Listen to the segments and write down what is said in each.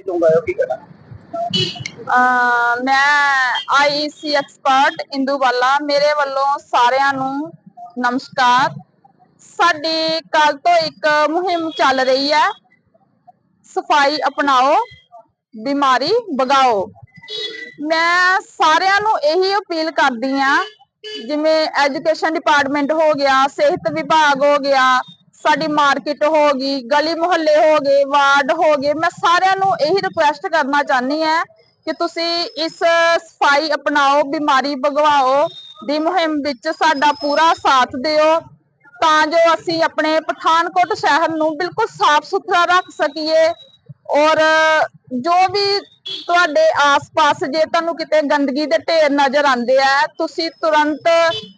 ਲੂੰਗਾ ਕੀ ਕਰਨਾ? ਅਹ ਮੈਂ ਆਈਸੀ ਐਕਸਪਰਟ ਇੰਦੂਵਾਲਾ ਮੇਰੇ ਵੱਲੋਂ ਸਾਰਿਆਂ ਨੂੰ ਨਮਸਕਾਰ। ਸਾਡੀ ਕੱਲ ਤੋਂ ਇੱਕ ਮੁਹਿੰਮ ਚੱਲ ਰਹੀ ਹੈ। ਸਫ਼ਾਈ ਅਪਣਾਓ, ਬਿਮਾਰੀ ਭਗਾਓ। ਮੈਂ ਸਾਰਿਆਂ ਨੂੰ ਇਹੀ ਅਪੀਲ ਕਰਦੀ ਆ ਜਿਵੇਂ ਐਜੂਕੇਸ਼ਨ ਡਿਪਾਰਟਮੈਂਟ ਹੋ ਗਿਆ, ਸਿਹਤ ਵਿਭਾਗ ਹੋ ਗਿਆ ਸਾਡੀ ਮਾਰਕੀਟ ਹੋ ਗਈ, ਗਲੀ ਮੁਹੱਲੇ ਹੋ ਗਏ, ਵਾਰਡ ਹੋ ਗਏ, ਮੈਂ ਸਾਰਿਆਂ ਨੂੰ ਇਹੀ ਰਿਕੁਐਸਟ ਕਰਨਾ ਚਾਹਨੀ ਆ ਕਿ ਤੁਸੀਂ ਇਸ ਸਫ਼ਾਈ ਅਪਣਾਓ, ਬਿਮਾਰੀ ਭਗਵਾਓ, ਦੀ ਮੁਹਿੰਮ ਵਿੱਚ ਸਾਡਾ ਪੂਰਾ ਸਾਥ ਦਿਓ, ਤਾਂ ਜੋ ਅਸੀਂ ਆਪਣੇ ਪਠਾਨਕੋਟ ਸ਼ਹਿਰ ਨੂੰ ਬਿਲਕੁਲ ਸਾਫ਼ ਸੁਥਰਾ ਰੱਖ ਸਕੀਏ ਔਰ ਜੋ ਵੀ ਤੁਹਾਡੇ ਆਸ-ਪਾਸ ਜੇ ਤੁਹਾਨੂੰ ਕਿਤੇ ਗੰਦਗੀ ਦੇ ਢੇਰ ਨਜ਼ਰ ਆਉਂਦੇ ਆ, ਤੁਸੀਂ ਤੁਰੰਤ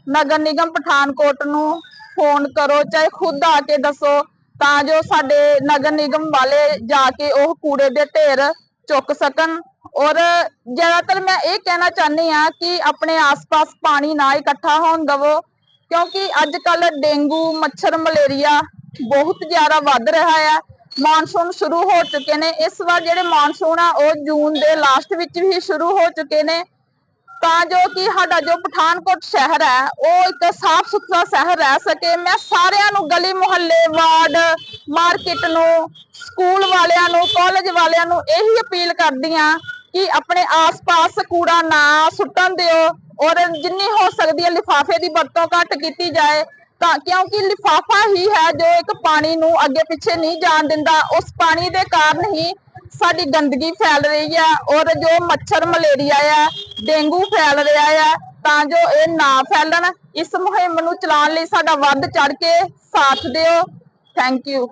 ਨਗਰ ਨਿਗਮ ਪਠਾਨਕੋਟ ਨੂੰ ਫੋਨ ਕਰੋ, ਚਾਹੇ ਖੁਦ ਆ ਕੇ ਦੱਸੋ, ਤਾਂ ਜੋ ਸਾਡੇ ਨਗਰ ਨਿਗਮ ਵਾਲੇ ਜਾ ਕੇ ਉਹ ਕੂੜੇ ਦੇ ਢੇਰ ਚੁੱਕ ਸਕਣ। ਔਰ ਜ਼ਿਆਦਾਤਰ ਮੈਂ ਇਹ ਕਹਿਣਾ ਚਾਹੁੰਦੀ ਆ ਕਿ ਆਪਣੇ ਆਸ-ਪਾਸ ਪਾਣੀ ਨਾ ਇਕੱਠਾ ਹੋਣ ਦਵੋ, ਕਿਉਂਕਿ ਅੱਜ ਕੱਲ ਡੇਂਗੂ, ਮੱਛਰ, ਮਲੇਰੀਆ ਬਹੁਤ ਜ਼ਿਆਦਾ ਵੱਧ ਰਿਹਾ ਹੈ ਮੌਨਸੂਨ ਸ਼ੁਰੂ ਹੋ ਚੁੱਕੇ ਨੇ। ਇਸ ਵਾਰ ਜਿਹੜੇ ਮੌਨਸੂਨ ਆ, ਉਹ ਜੂਨ ਦੇ ਲਾਸਟ ਵਿੱਚ ਵੀ ਸ਼ੁਰੂ ਹੋ ਚੁੱਕੇ ਨੇ। ਤਾਂ ਜੋ ਕਿ ਸਾਡਾ ਜੋ ਪਠਾਨਕੋਟ ਸ਼ਹਿਰ ਹੈ, ਉਹ ਇੱਕ ਸਾਫ਼ ਸੁਥਰਾ ਸ਼ਹਿਰ ਰਹਿ ਸਕੇ। ਮੈਂ ਸਾਰਿਆਂ ਨੂੰ ਗਲੀ ਮੁਹੱਲੇ, ਵਾਰਡ, ਮਾਰਕੀਟ ਨੂੰ, ਸਕੂਲ ਵਾਲਿਆਂ ਨੂੰ, ਕਾਲਜ ਵਾਲਿਆਂ ਨੂੰ ਇਹੀ ਅਪੀਲ ਕਰਦੀ ਆ ਕਿ ਆਪਣੇ ਆਸ-ਪਾਸ ਕੂੜਾ ਨਾ ਸੁੱਟਣ ਦਿਓ ਔਰ ਜਿੰਨੀ ਹੋ ਸਕਦੀ ਹੈ ਲਿਫਾਫੇ ਦੀ ਵਰਤੋਂ ਘੱਟ ਕੀਤੀ ਜਾਏ। ਤਾਂ ਕਿਉਂਕਿ ਲਿਫਾਫਾ ਹੀ ਹੈ ਜੋ ਇੱਕ ਪਾਣੀ ਨੂੰ ਅੱਗੇ ਪਿੱਛੇ ਨਹੀਂ ਜਾਣ ਦਿੰਦਾ। ਉਸ ਪਾਣੀ ਦੇ ਕਾਰਨ ਹੀ ਸਾਡੀ ਗੰਦਗੀ ਫੈਲ ਰਹੀ ਹੈ ਔਰ ਜੋ ਮੱਛਰ, ਮਲੇਰੀਆ ਆ ਡੇਂਗੂ ਫੈਲ ਰਿਹਾ ਆ, ਤਾਂ ਜੋ ਇਹ ਨਾ ਫੈਲਣ, ਇਸ ਮੁਹਿੰਮ ਨੂੰ ਚਲਾਉਣ ਲਈ ਸਾਡਾ ਵੱਧ ਚੜ ਕੇ ਸਾਥ ਦਿਓ। Thank you